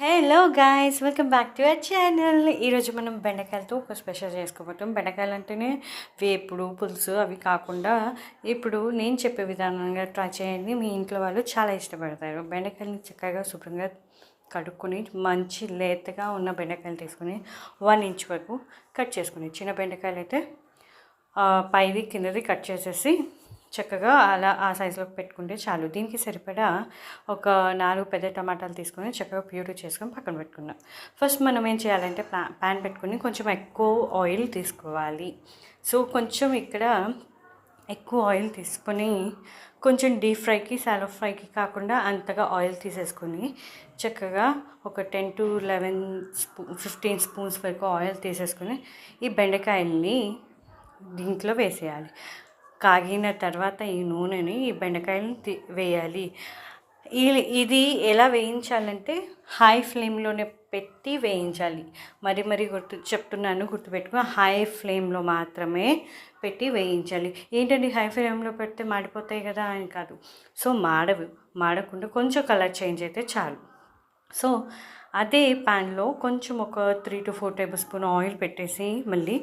Hello guys welcome back to our channel ఈరోజు మనం బెండకాయలతో ఒక స్పెషల్ చేసుకోబోతాం బెండకాయలు అంటేనే వేపుడు పులుసు అవి కాకుండా ఇప్పుడు నేను చెప్పే విధానంగా ట్రై చేయండి. మీ ఇంట్లో వాళ్ళు చాలా ఇష్టపడతారు. బెండకాయలని చక్కగా శుభ్రంగా కడుక్కొని మంచి లేతగా ఉన్న బెండకాయలు తీసుకొని వన్ ఇంచ్ వరకు కట్ చేసుకుని చిన్న బెండకాయలు అయితే పైది కిందది కట్ చేసేసి చక్కగా అలా ఆ సైజులో పెట్టుకుంటే చాలు. దీనికి సరిపడా ఒక నాలుగు పెద్ద టమాటాలు తీసుకొని చక్కగా ప్యూరీ చేసుకొని పక్కన పెట్టుకున్నాం. ఫస్ట్ మనం ఏం చేయాలంటే ప్యాన్ పెట్టుకుని కొంచెం ఎక్కువ ఆయిల్ తీసుకోవాలి. సో కొంచెం ఇక్కడ ఎక్కువ ఆయిల్ తీసుకొని కొంచెం డీప్ ఫ్రైకి సాలో ఫ్రైకి కాకుండా అంతగా ఆయిల్ తీసేసుకొని చక్కగా ఒక ten to eleven spoon fifteen spoons వరకు ఆయిల్ తీసేసుకొని ఈ బెండకాయల్ని దీంట్లో వేసేయాలి. కాగిన తర్వాత ఈ నూనెని ఈ బెండకాయలను తీ వేయాలి. ఇది ఎలా వేయించాలంటే హై ఫ్లేమ్లోనే పెట్టి వేయించాలి. మరి మరి గుర్తు చెప్తున్నాను గుర్తుపెట్టుకో హై ఫ్లేమ్లో మాత్రమే పెట్టి వేయించాలి. ఏంటండి హై ఫ్లేమ్లో పెడితే మాడిపోతాయి కదా అని కాదు. సో మాడవు మాడకుండా కొంచెం కలర్ చేంజ్ అయితే చాలు. సో అదే ప్యాన్లో కొంచెం ఒక three to four tablespoon oil పెట్టేసి మళ్ళీ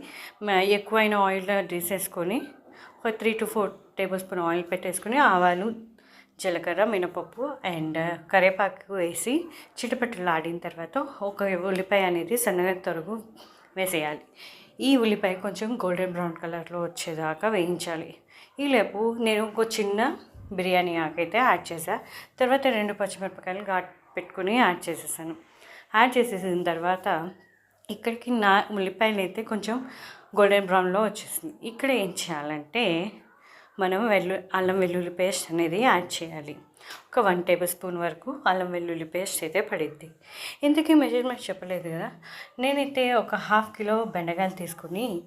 ఎక్కువైన ఆయిల్ తీసేసుకొని ఒక three to four tablespoon oil పెట్టేసుకుని ఆవాలు జీలకర్ర మినపప్పు అండ్ కరివేపాకు వేసి చిటపట్టలు ఆడిన తర్వాత ఒక ఉల్లిపాయ అనేది సన్నగా తరుగు వేసేయాలి. ఈ ఉల్లిపాయ కొంచెం గోల్డెన్ బ్రౌన్ కలర్లో వచ్చేదాకా వేయించాలి. ఈలోపు నేను ఒక చిన్న బిర్యానీ ఆకైతే యాడ్ చేసా తర్వాత రెండు పచ్చిమిరపకాయలు ఘాట్ పెట్టుకుని యాడ్ చేసేసాను. యాడ్ చేసేసిన తర్వాత ఇక్కడికి నా ఉల్లిపాయలు అయితే కొంచెం గోల్డెన్ బ్రౌన్లో వచ్చేసింది. ఇక్కడ ఏం చేయాలంటే మనం వెల్లు అల్లం వెల్లుల్లి పేస్ట్ అనేది యాడ్ చేయాలి. ఒక వన్ టేబుల్ స్పూన్ వరకు అల్లం వెల్లుల్లి పేస్ట్ అయితే పడిద్ది. ఇంతకీ మెజర్మెంట్ చెప్పలేదు కదా? నేనైతే ఒక హాఫ్ కిలో బెండకాయలు తీసుకుని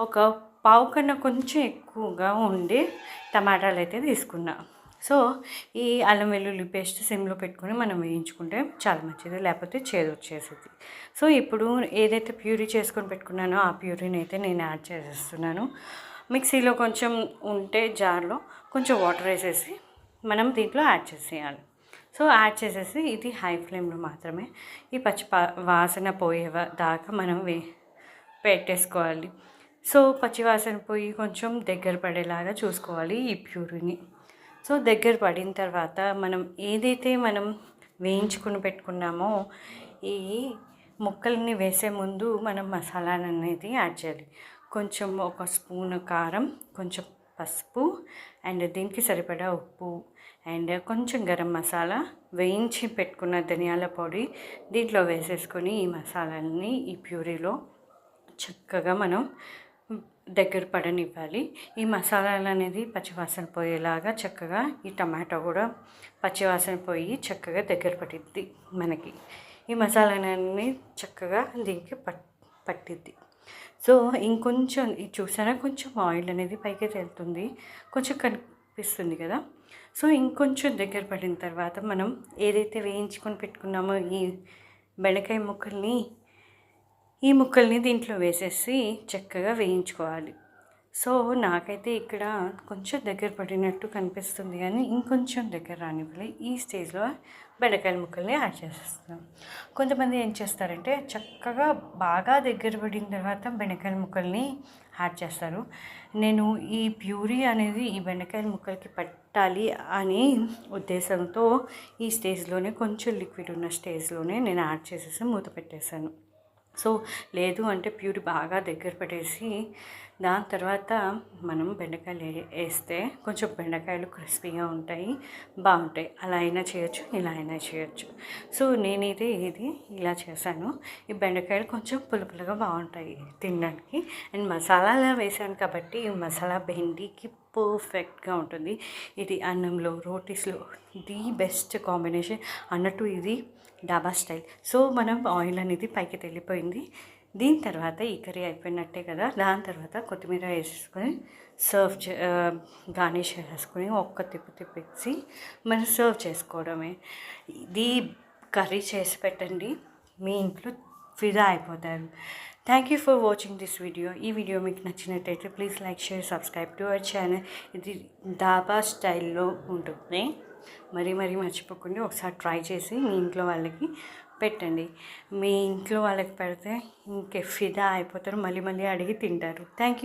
ఒక పావు కన్నా కొంచెం ఎక్కువగా ఉండే టమాటాలు అయితే తీసుకున్నా. సో ఈ అల్లం వెల్లుల్లి పేస్ట్ సిమ్లో పెట్టుకొని మనం వేయించుకుంటే చాలా మంచిది లేకపోతే చేదు వచ్చేసింది సో ఇప్పుడు ఏదైతే ప్యూరీ చేసుకొని పెట్టుకున్నానో ఆ ప్యూరీని అయితే నేను యాడ్ చేసేస్తున్నాను. మిక్సీలో కొంచెం ఉంటే జార్లో కొంచెం వాటర్ వేసేసి మనం దీంట్లో యాడ్ చేసేయాలి. సో యాడ్ చేసేసి ఇది హై ఫ్లేమ్లో మాత్రమే ఈ పచ్చి వాసన పోయే దాకా మనం వే పెట్టేసుకోవాలి. సో పచ్చివాసన పోయి కొంచెం దగ్గర పడేలాగా చూసుకోవాలి ఈ ప్యూరీని. సో దగ్గర పడిన తర్వాత మనం ఏదైతే మనం వేయించుకుని పెట్టుకున్నామో ఈ ముక్కల్ని వేసే ముందు మనం మసాలాను అనేది యాడ్ చేయాలి. కొంచెం ఒక స్పూన్ కారం కొంచెం పసుపు అండ్ దీనికి సరిపడా ఉప్పు అండ్ కొంచెం గరం మసాలా వేయించి పెట్టుకున్న ధనియాల పొడి దీంట్లో వేసేసుకొని ఈ మసాలాలని ఈ ప్యూరీలో చక్కగా మనం దగ్గర పడనివ్వాలి. ఈ మసాలాలు అనేది పచ్చివాసన పోయేలాగా చక్కగా ఈ టమాటో కూడా పచ్చివాసన పోయి చక్కగా దగ్గర పట్టిద్ది మనకి. ఈ మసాలాలన్నీ చక్కగా దీనికి పట్ పట్టిద్ది. సో ఇంకొంచెం ఇది చూసారా? కొంచెం ఆయిల్ అనేది పైకి తేలుతుంది. కొంచెం కనిపిస్తుంది కదా? సో ఇంకొంచెం దగ్గర పడిన తర్వాత మనం ఏదైతే వేయించుకొని పెట్టుకున్నామో ఈ బెండకాయ ముక్కల్ని ఈ ముక్కల్ని దీంట్లో వేసేసి చక్కగా వేయించుకోవాలి. సో నాకైతే ఇక్కడ కొంచెం దగ్గర పడినట్టు కనిపిస్తుంది కానీ ఇంకొంచెం దగ్గర రానివ్వాలి. ఈ స్టేజ్లో బెండకాయల ముక్కల్ని యాడ్ చేసేస్తాం కొంతమంది ఏం చేస్తారంటే చక్కగా బాగా దగ్గర పడిన తర్వాత బెండకాయల ముక్కల్ని యాడ్ చేస్తారు. నేను ఈ ప్యూరీ అనేది ఈ బెండకాయల ముక్కలకి పట్టాలి అని ఉద్దేశంతో ఈ స్టేజ్లోనే కొంచెం లిక్విడ్ ఉన్న స్టేజ్లోనే నేను యాడ్ చేసేసి మూత పెట్టేశాను. సో లేదు అంటే ప్యూరి బాగా దగ్గర పెట్టేసి దాని తర్వాత మనం బెండకాయలు వేస్తే కొంచెం బెండకాయలు క్రిస్పీగా ఉంటాయి బాగుంటాయి. అలా అయినా చేయొచ్చు ఇలా అయినా చేయొచ్చు. సో నేనైతే ఇది ఇలా చేశాను. ఈ బెండకాయలు కొంచెం పులుపులుగా బాగుంటాయి తినడానికి. అండ్ మసాలాలో వేసాను కాబట్టి ఈ మసాలా బెండికి పర్ఫెక్ట్గా ఉంటుంది. ఇది అన్నంలో రోటీస్లో ది బెస్ట్ కాంబినేషన్ అన్నట్టు ఇది డాబా స్టైల్. సో మనం ఆయిల్ అనేది పైకి వెళ్ళిపోయింది దీని తర్వాత ఈ కర్రీ అయిపోయినట్టే కదా దాని తర్వాత కొత్తిమీర వేసేసుకొని సర్వ్ చే గార్నిష్ చేసుకొని ఒక్క తిప్పు తిప్పించి మనం సర్వ్ చేసుకోవడమే. ఇది కర్రీ చేసి పెట్టండి మీ ఇంట్లో ఫిదా అయిపోతారు. Thank you for watching this video ఈ వీడియో మీకు నచ్చినట్టయితే please like share subscribe to our channel ఇది దాబా స్టైల్లో ఉంటుంది. మరి మరి మర్చిపోకుండా ఒకసారి ట్రై చేసి మీ ఇంట్లో వాళ్ళకి పెట్టండి. మీ ఇంట్లో వాళ్ళకి పెడితే ఇంకే ఫిదా అయిపోతారు. మళ్ళీ మళ్ళీ అడిగి తింటారు. Thank you